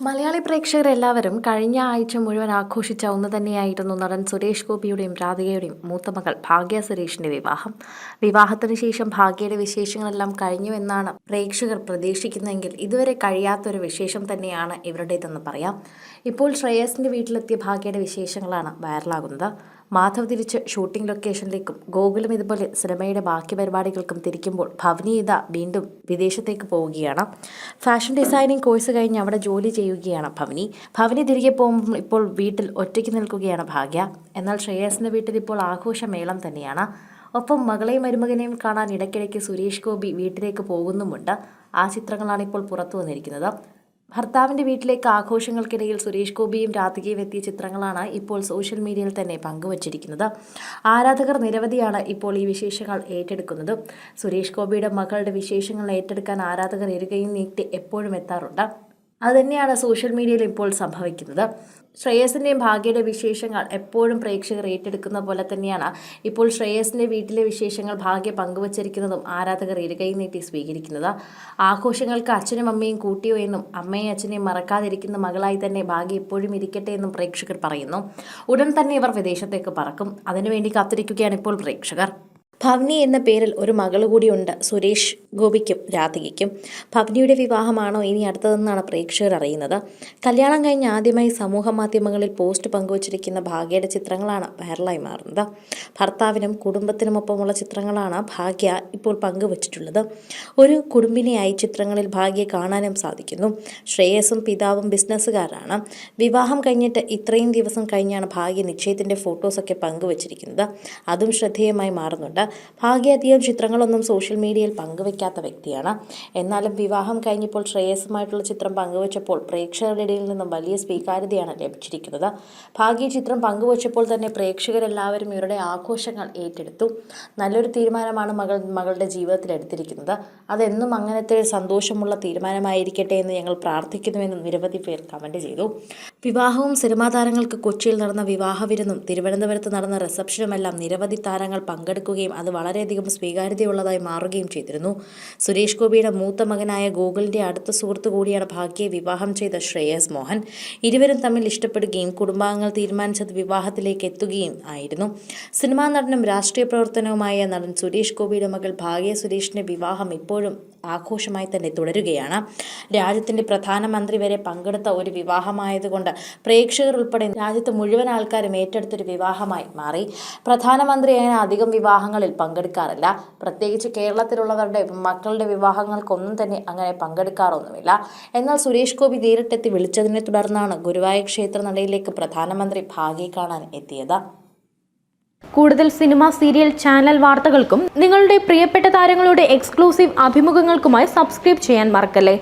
മലയാളി പ്രേക്ഷകരെല്ലാവരും കഴിഞ്ഞ ആഴ്ച മുഴുവൻ ആഘോഷിച്ച ഒന്ന് തന്നെയായിരുന്നു നടൻ സുരേഷ് ഗോപിയുടെയും രാധികയുടെയും മൂത്ത മകൾ ഭാഗ്യ സുരേഷിന്റെ വിവാഹം. വിവാഹത്തിന് ശേഷം ഭാഗ്യയുടെ വിശേഷങ്ങളെല്ലാം കഴിഞ്ഞുവെന്നാണ് പ്രേക്ഷകർ പ്രതീക്ഷിക്കുന്നതെങ്കിൽ ഇതുവരെ കഴിയാത്തൊരു വിശേഷം തന്നെയാണ് ഇവരുടേതെന്ന് പറയാം. ഇപ്പോൾ ശ്രേയസിന്റെ വീട്ടിലെത്തിയ ഭാഗ്യയുടെ വിശേഷങ്ങളാണ് വൈറലാകുന്നത്. മാധവ് തിരിച്ച് ഷൂട്ടിംഗ് ലൊക്കേഷനിലേക്കും ഗോകുലം ഇതുപോലെ സിനിമയുടെ ബാക്കി പരിപാടികൾക്കും തിരിക്കുമ്പോൾ ഭവനീത വീണ്ടും വിദേശത്തേക്ക് പോവുകയാണ്. ഫാഷൻ ഡിസൈനിങ് കോഴ്സ് കഴിഞ്ഞ് അവിടെ ജോലി ചെയ്യുകയാണ് ഭവനി. ഭവനി തിരികെ പോകുമ്പോൾ ഇപ്പോൾ വീട്ടിൽ ഒറ്റയ്ക്ക് നിൽക്കുകയാണ് ഭാഗ്യ. എന്നാൽ ശ്രേയസിന്റെ വീട്ടിൽ ഇപ്പോൾ ആഘോഷമേളം തന്നെയാണ്. ഒപ്പം മകളെയും മരുമകനെയും കാണാൻ ഇടയ്ക്കിടയ്ക്ക് സുരേഷ് ഗോപി വീട്ടിലേക്ക് പോകുന്നുമുണ്ട്. ആ ചിത്രങ്ങളാണ് ഇപ്പോൾ പുറത്തു വന്നിരിക്കുന്നത്. ഭർത്താവിന്റെ വീട്ടിലേക്ക് ആഘോഷങ്ങൾക്കിടയിൽ സുരേഷ് ഗോപിയും രാധികയും എത്തിയ ചിത്രങ്ങളാണ് ഇപ്പോൾ സോഷ്യൽ മീഡിയയിൽ തന്നെ പങ്കുവച്ചിരിക്കുന്നത്. ആരാധകർ നിരവധിയാണ് ഇപ്പോൾ ഈ വിശേഷങ്ങൾ ഏറ്റെടുക്കുന്നത്. സുരേഷ് ഗോപിയുടെ മകളുടെ വിശേഷങ്ങൾ ഏറ്റെടുക്കാൻ ആരാധകർ ഇരുകയും നീട്ടി എപ്പോഴും എത്താറുണ്ട്. അതുതന്നെയാണ് സോഷ്യൽ മീഡിയയിൽ ഇപ്പോൾ സംഭവിക്കുന്നത്. ശ്രേയസിന്റെയും ഭാഗ്യയുടെ വിശേഷങ്ങൾ എപ്പോഴും പ്രേക്ഷകർ ഏറ്റെടുക്കുന്ന പോലെ തന്നെയാണ്. ഇപ്പോൾ ശ്രേയസിന്റെ വീട്ടിലെ വിശേഷങ്ങൾ ഭാഗ്യ പങ്കുവച്ചിരിക്കുന്നതും ആരാധകർ ഇരുകൈ നീട്ടി സ്വീകരിക്കുന്നത്. ആഘോഷങ്ങൾക്ക് അച്ഛനും അമ്മയും കൂട്ടിയോ എന്നും അമ്മയും അച്ഛനെയും മറക്കാതിരിക്കുന്ന മകളായി തന്നെ ഭാഗ്യ എപ്പോഴും ഇരിക്കട്ടെ എന്നും പ്രേക്ഷകർ പറയുന്നു. ഉടൻ തന്നെ ഇവർ വിദേശത്തേക്ക് പറക്കും. അതിനുവേണ്ടി കാത്തിരിക്കുകയാണ് ഇപ്പോൾ പ്രേക്ഷകർ. ഭവനി എന്ന പേരിൽ ഒരു മകൾ കൂടിയുണ്ട് സുരേഷ് ഗോപിക്കും രാധികയ്ക്കും. ഭവ്നിയുടെ വിവാഹമാണോ ഇനി അടുത്തതെന്നാണ് പ്രേക്ഷകർ അറിയുന്നത്. കല്യാണം കഴിഞ്ഞ് ആദ്യമായി സമൂഹ മാധ്യമങ്ങളിൽ പോസ്റ്റ് പങ്കുവച്ചിരിക്കുന്ന ഭാഗ്യയുടെ ചിത്രങ്ങളാണ് വൈറലായി മാറുന്നത്. ഭർത്താവിനും കുടുംബത്തിനുമൊപ്പമുള്ള ചിത്രങ്ങളാണ് ഭാഗ്യ ഇപ്പോൾ പങ്കുവച്ചിട്ടുള്ളത്. ഒരു കുടുംബിനിയായി ചിത്രങ്ങളിൽ ഭാഗ്യ കാണാനും സാധിക്കുന്നു. ശ്രേയസും പിതാവും ബിസിനസ്സുകാരാണ്. വിവാഹം കഴിഞ്ഞിട്ട് ഇത്രയും ദിവസം കഴിഞ്ഞാണ് ഭാഗ്യ നിശ്ചയത്തിന്റെ ഫോട്ടോസൊക്കെ പങ്കുവച്ചിരിക്കുന്നത്. അതും ശ്രദ്ധേയമായി മാറുന്നുണ്ട്. ഭാഗ്യ അധികം ചിത്രങ്ങളൊന്നും സോഷ്യൽ മീഡിയയിൽ പങ്കുവെക്കാത്ത വ്യക്തിയാണ്. എന്നാലും വിവാഹം കഴിഞ്ഞപ്പോൾ ശ്രേയസുമായിട്ടുള്ള ചിത്രം പങ്കുവച്ചപ്പോൾ പ്രേക്ഷകരുടെ ഇടയിൽ നിന്നും വലിയ സ്വീകാര്യതയാണ് ലഭിച്ചിരിക്കുന്നത്. ഭാഗ്യ ചിത്രം പങ്കുവച്ചപ്പോൾ തന്നെ പ്രേക്ഷകരെല്ലാവരും ഇവരുടെ ആഘോഷങ്ങൾ ഏറ്റെടുത്തു. നല്ലൊരു തീരുമാനമാണ് മകൾ മകളുടെ ജീവിതത്തിൽ എടുത്തിരിക്കുന്നത്. അതെന്നും അങ്ങനത്തെ സന്തോഷമുള്ള തീരുമാനമായിരിക്കട്ടെ എന്ന് ഞങ്ങൾ പ്രാർത്ഥിക്കുന്നുവെന്നും നിരവധി പേർ കമന്റ് ചെയ്തു. വിവാഹവും സിനിമാ താരങ്ങൾക്ക് കൊച്ചിയിൽ നടന്ന വിവാഹ വിരുന്നും തിരുവനന്തപുരത്ത് നടന്ന റിസപ്ഷനുമെല്ലാം നിരവധി താരങ്ങൾ പങ്കെടുക്കുകയും അത് വളരെയധികം സ്വീകാര്യതയുള്ളതായി മാറുകയും ചെയ്തിരുന്നു. സുരേഷ് ഗോപിയുടെ മൂത്ത മകനായ ഗോകുലിന്റെ അടുത്ത സുഹൃത്തു കൂടിയാണ് ഭാഗ്യയെ വിവാഹം ചെയ്ത ശ്രേയസ് മോഹൻ. ഇരുവരും തമ്മിൽ ഇഷ്ടപ്പെടുകയും കുടുംബാംഗങ്ങൾ തീരുമാനിച്ചത് വിവാഹത്തിലേക്ക് എത്തുകയും ആയിരുന്നു. സിനിമാ നടനും രാഷ്ട്രീയ പ്രവർത്തനവുമായ നടൻ സുരേഷ് ഗോപിയുടെ മകൾ ഭാഗ്യ സുരേഷിന്റെ വിവാഹം ഇപ്പോഴും ആഘോഷമായി തന്നെ തുടരുകയാണ്. രാജ്യത്തിന്റെ പ്രധാനമന്ത്രി വരെ പങ്കെടുത്ത ഒരു വിവാഹമായതുകൊണ്ട് പ്രേക്ഷകർ ഉൾപ്പെടെ രാജ്യത്ത് മുഴുവൻ ആൾക്കാരും ഏറ്റെടുത്തൊരു വിവാഹമായി മാറി. പ്രധാനമന്ത്രി അങ്ങനെ അധികം വിവാഹങ്ങളിൽ പങ്കെടുക്കാറില്ല. പ്രത്യേകിച്ച് കേരളത്തിലുള്ളവരുടെ മക്കളുടെ വിവാഹങ്ങൾക്കൊന്നും തന്നെ അങ്ങനെ പങ്കെടുക്കാറൊന്നുമില്ല. എന്നാൽ സുരേഷ് ഗോപി നേരിട്ടെത്തി വിളിച്ചതിനെ തുടർന്നാണ് ഗുരുവായൂർ ക്ഷേത്ര നടയിലേക്ക് പ്രധാനമന്ത്രി ഭാഗ്യ കാണാൻ എത്തിയത്. കൂടുതൽ സിനിമ സീരിയൽ ചാനൽ വാർത്തകൾക്കും നിങ്ങളുടെ പ്രിയപ്പെട്ട താരങ്ങളുടെ എക്സ്ക്ലൂസീവ് അഭിമുഖങ്ങൾക്കുമായി സബ്സ്ക്രൈബ് ചെയ്യാൻ മറക്കല്ലേ?